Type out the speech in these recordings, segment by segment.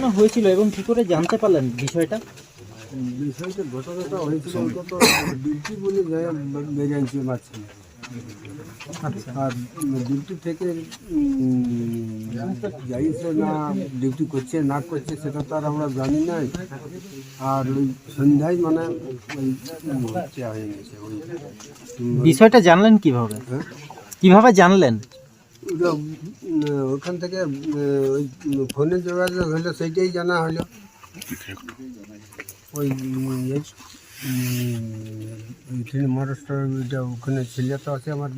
ঘটনা হয়েছিল এবং কি করে জানতে পারলেন বিষয়টা? বিষয়টা ঘটনাটা হয়েছিল ডিউটি বলে বেরিয়ে আনছি আর ডিউটি থেকে যাইছে না ডিউটি করছে না করছে সেটা তো আর আমরা জানি নাই। আর ওই সন্ধ্যায় মানে ওই বিষয়টা জানলেন কীভাবে? হ্যাঁ? কীভাবে জানলেন? ওখান থেকে ওই ফোনে যোগাযোগ হলো সেইটাই জানা হলো। ওই মহারাষ্ট্র ওইটা ওখানে ছেলে তো আছে আমার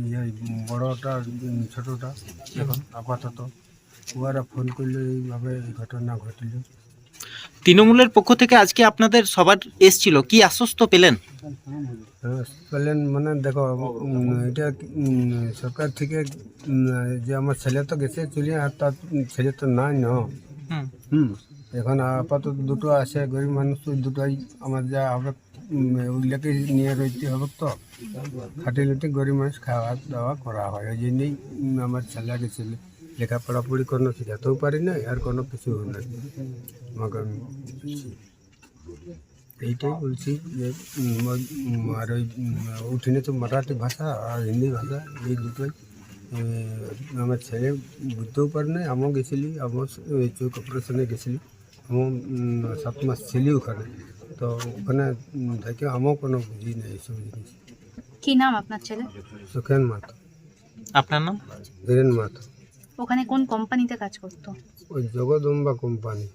ইয়ে, বড়টা উম, ছোটটা এখন আপাতত। ওরা ফোন করলে এইভাবে এই ঘটনা ঘটল। তৃণমূলের পক্ষ থেকে আজকে আপনাদের সবার এসছিল। কি আশ্বস্ত পেলেন? বললেন মানে দেখো এটা সরকার থেকে যে আমার ছেলে তো গেছে চলে আর তার ছেলে তো নাই না। হুম। হুম। এখন আপাতত দুটো আছে গরিব মানুষ তো দুটোই আমার যা হবে ওইগুলোকে নিয়ে রইতে হবে তো। খাটি লুটি গরিব মানুষ খাওয়া দাওয়া করা হয় ওই জন্যই আমার ছেলে গেছিল লেখাপড়া পড়ি কোনো শিখাতেও পারি না আর কোনো কিছু নাই। আমাকে। এইটাই বলছি যে আর ওই উম, তো মারাঠি ভাষা আর হিন্দি ভাষা এই দুটোই। আমার ছেলে বুঝতেও পারে না আমিও গেছিলি আমিও ওই চোখ অপারেশনে গেছিলি। আমিও সাত মাস ছিলি ওখানে। তো ওখানে থেকে আমিও কোনো বুঝি না এইসব জিনিস। কি নাম আপনার ছেলে? সুখেন মাতো আপনার নাম? বীরেন মাতো ওখানে কোন কোম্পানিতে কাজ করতো? ওই জগদম্বা কোম্পানি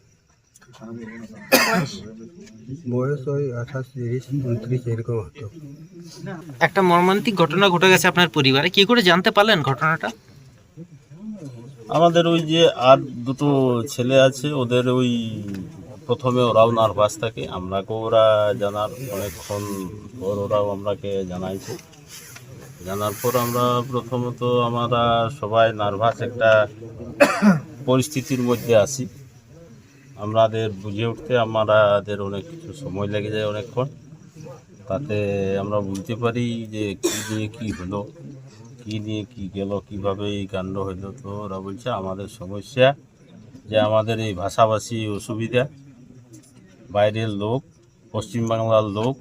বয়স ওই আঠাশ তিরিশ উনত্রিশ এরকম হতো। একটা মর্মান্তিক ঘটনা ঘটে গেছে আপনার পরিবারে। কি করে জানতে পারলেন ঘটনাটা? আমাদের ওই যে আর দুটো ছেলে আছে ওদের ওই প্রথমে ওরাও নার্ভাস থাকে। আমরাকেও ওরা জানার অনেকক্ষণ পর ওরাও আমরাকে জানাইছে। জানার পর আমরা প্রথমত আমরা সবাই নার্ভাস একটা পরিস্থিতির মধ্যে আছি। আমাদের বুঝে উঠতে আমাদের অনেক কিছু সময় লেগে যায় অনেকক্ষণ। তাতে আমরা বুঝতে পারি যে কী নিয়ে কী হলো, কী নিয়ে কী গেল, কীভাবে এই কাণ্ড হইল তো ওরা বলছে, আমাদের সমস্যা যে আমাদের এই ভাষাভাষী অসুবিধা। বাইরের লোক, পশ্চিমবাংলার লোক,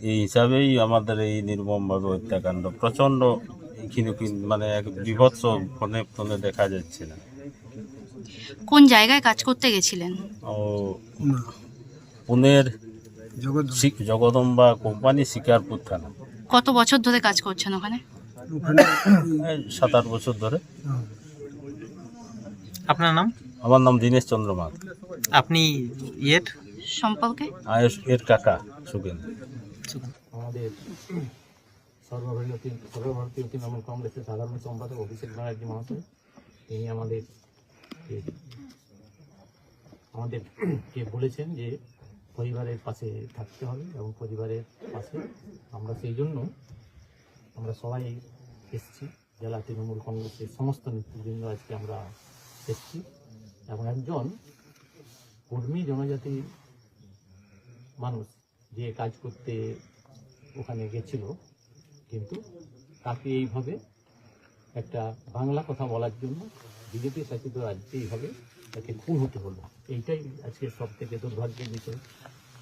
এই হিসাবেই আমাদের এই নির্মমভাবে হত্যাকাণ্ড। প্রচণ্ড এইখানে কিন- মানে এক বিভৎস ফোনে ফোনে দেখা যাচ্ছে না। কোন জায়গায় কাজ করতে গেছিলেন? ও পুনের জগদম্বা কোম্পানি শিকারপুর থানা। কত বছর ধরে কাজ করছেন ওখানে? এই সাত আট বছর ধরে। আপনার নাম? আমার নাম দীনেশ চন্দ্র মাত আপনি ইয়ের? সম্পর্কে? আয়ুষ এর কাকা সুখেন আমাদের সর্বভারতীয় সর্বভারতীয় তৃণমূল কংগ্রেসের সাধারণ সম্পাদক অভিষেক ব্যানার্জি মহাশয় তিনি আমাদের আমাদেরকে বলেছেন যে পরিবারের পাশে থাকতে হবে এবং পরিবারের পাশে আমরা সেই জন্য আমরা সবাই এসছি, জেলা তৃণমূল কংগ্রেসের সমস্ত নেতৃবৃন্দ আজকে আমরা এসেছি এবং একজন কর্মী জনজাতি মানুষ যে কাজ করতে ওখানে গেছিল, কিন্তু তাকে এইভাবে একটা বাংলা কথা বলার জন্য বিজেপি শাসিত রাজ্যে এইভাবে তাকে খুন হতে হলো। এইটাই আজকে সব থেকে দুর্ভাগ্যের বিষয়।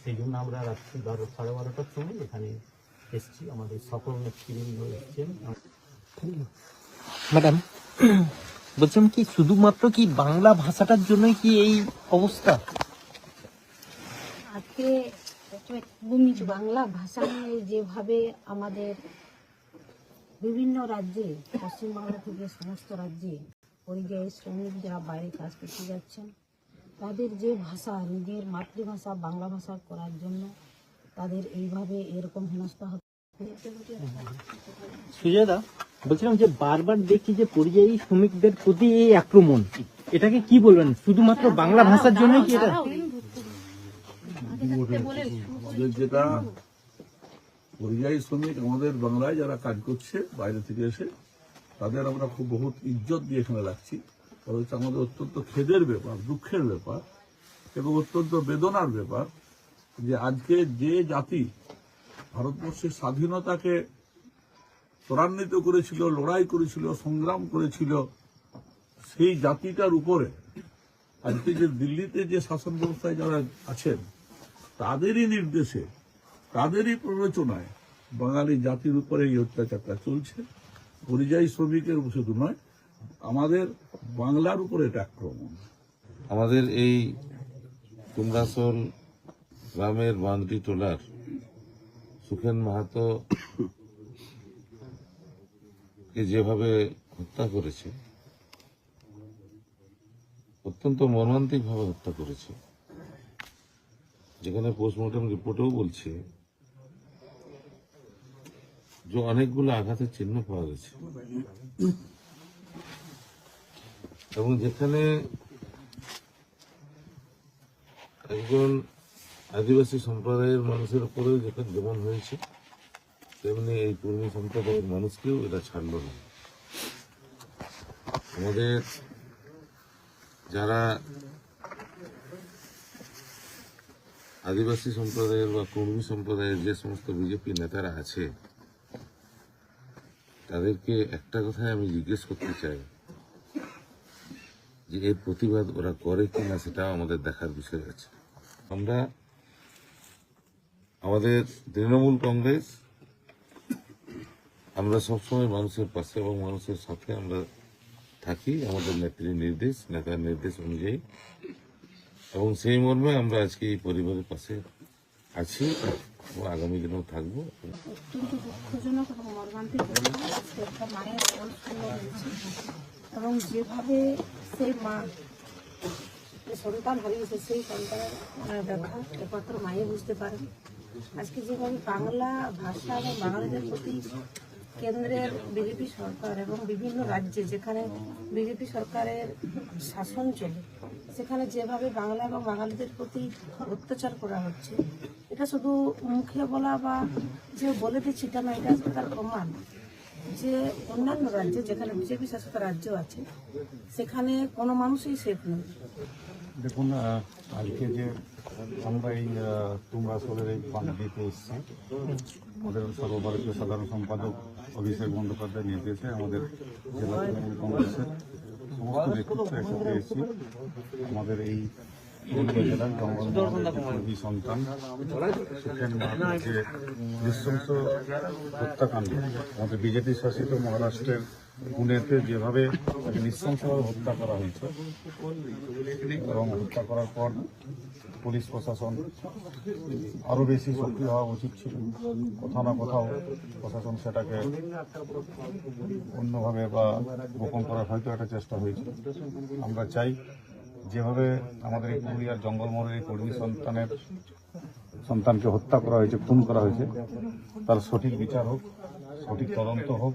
সেই জন্য আমরা রাত্রি বারো সাড়ে বারোটার সময় এখানে এসেছি। আমাদের সকল নেতৃবৃন্দ এসছেন। ম্যাডাম বলছিলাম কি শুধুমাত্র কি বাংলা ভাষাটার জন্যই কি এই অবস্থা? আজকে বাংলা ভাষা নিয়ে যেভাবে আমাদের বিভিন্ন রাজ্যে পশ্চিমবাংলা থেকে সমস্ত রাজ্যে পরিযায়ী শ্রমিক যারা বাইরে কাজ করতে যাচ্ছেন তাদের যে ভাষা নিজের মাতৃভাষা বাংলা ভাষা করার জন্য তাদের এইভাবে এরকম হেনস্থা হচ্ছে। সুজয়দা বলছিলাম যে বারবার দেখছি যে পরিযায়ী শ্রমিকদের প্রতি এই আক্রমণ। এটাকে কি বলবেন? শুধুমাত্র বাংলা ভাষার জন্যই কি এটা? যেটা পরিযায়ী শ্রমিক আমাদের বাংলায় যারা কাজ করছে বাইরে থেকে এসে তাদের আমরা খুব বহুত ইজ্জত দিয়ে এখানে রাখছি তবে হচ্ছে আমাদের অত্যন্ত খেদের ব্যাপার, দুঃখের ব্যাপার এবং অত্যন্ত বেদনার ব্যাপার যে আজকে যে জাতি ভারতবর্ষের স্বাধীনতাকে ত্বরান্বিত করেছিল, লড়াই করেছিল, সংগ্রাম করেছিল, সেই জাতিটার উপরে আজকে যে দিল্লিতে যে শাসন ব্যবস্থায় যারা আছেন, তাদেরই নির্দেশে, তাদেরই প্ররোচনায় বাঙালি জাতির উপরে এই অত্যাচারটা চলছে। পরিযায়ী শ্রমিকের শুধু নয়, আমাদের বাংলার উপরে এটা আক্রমণ। আমাদের এই কুমড়াসোল গ্রামের বান্দ্রি টোলার সুখেন মাহাতো কে যেভাবে হত্যা করেছে, অত্যন্ত মর্মান্তিকভাবে হত্যা করেছে। যেখানে পোস্টমর্টম রিপোর্টেও বলছে যে অনেকগুলো আঘাতের চিহ্ন পাওয়া গেছে। এবং যেখানে একজন আদিবাসী সম্প্রদায়ের মানুষের উপরেও যেখানে যেমন হয়েছে, তেমনি এই কর্মী সম্প্রদায়ের মানুষকেও এটা ছাড়লো না। আমাদের যারা আদিবাসী সম্প্রদায়ের বা কর্মী সম্প্রদায়ের যে সমস্ত বিজেপি নেতারা আছে তাদেরকে একটা কথাই আমি জিজ্ঞেস করতে চাই, যে এর প্রতিবাদ ওরা করে কিনা সেটাও আমাদের দেখার বিষয় আছে। আমরা আমাদের তৃণমূল কংগ্রেস, আমরা সবসময় মানুষের পাশে এবং মানুষের সাথে আমরা থাকি, আমাদের নেত্রীর নির্দেশ, নেতার নির্দেশ অনুযায়ী। এবং সেই মর্মে আমরা আজকে এই পরিবারের পাশে আছি, এবং আগামী দিনেও থাকব। একটা মায়ের হয়েছে এবং যেভাবে সেই মা সন্তান হারিয়েছে সেই সন্তানের ব্যথা একমাত্র মায়ে বুঝতে পারেন আজকে যেভাবে বাংলা ভাষা এবং বাঙালিদের প্রতি কেন্দ্রের বিজেপি সরকার এবং বিভিন্ন রাজ্যে যেখানে বিজেপি সরকারের শাসন চলে, সেখানে যেভাবে বাংলা এবং বাঙালিদের প্রতি অত্যাচার করা হচ্ছে, এটা শুধু মুখে বলা বা যে বলে দিচ্ছি, এটা না, এটা তার প্রমাণ। যে অন্যান্য রাজ্যে, যেখানে বিজেপি শাসিত রাজ্য আছে, সেখানে কোনো মানুষই সেফ নয় দেখুন আজকে যে আমরা এই তুমরাসলের এই বান্ধবিতে এসেছি, আমাদের সর্বভারতীয় সাধারণ সম্পাদক অভিষেক বন্দ্যোপাধ্যায় নির্দেশে আমাদের জেলা কংগ্রেসের সমস্ত নেতৃত্ব একসাথে এসেছি। আমাদের এই সন্তান যে হত্যাকাণ্ড আমাদের বিজেপি শাসিত মহারাষ্ট্রের পুনেতে যেভাবে নৃশংসভাবে হত্যা করা হয়েছে এবং হত্যা করার পর পুলিশ প্রশাসন আরও বেশি সক্রিয় হওয়া উচিত ছিল কোথাও না কোথাও প্রশাসন সেটাকে অন্যভাবে বা গোপন করার হয়তো একটা চেষ্টা হয়েছে আমরা চাই যেভাবে আমাদের এই পুরুলিয়ার জঙ্গলমহলের এই কর্মী সন্তানের সন্তানকে হত্যা করা হয়েছে, খুন করা হয়েছে, তার সঠিক বিচার হোক, সঠিক তদন্ত হোক।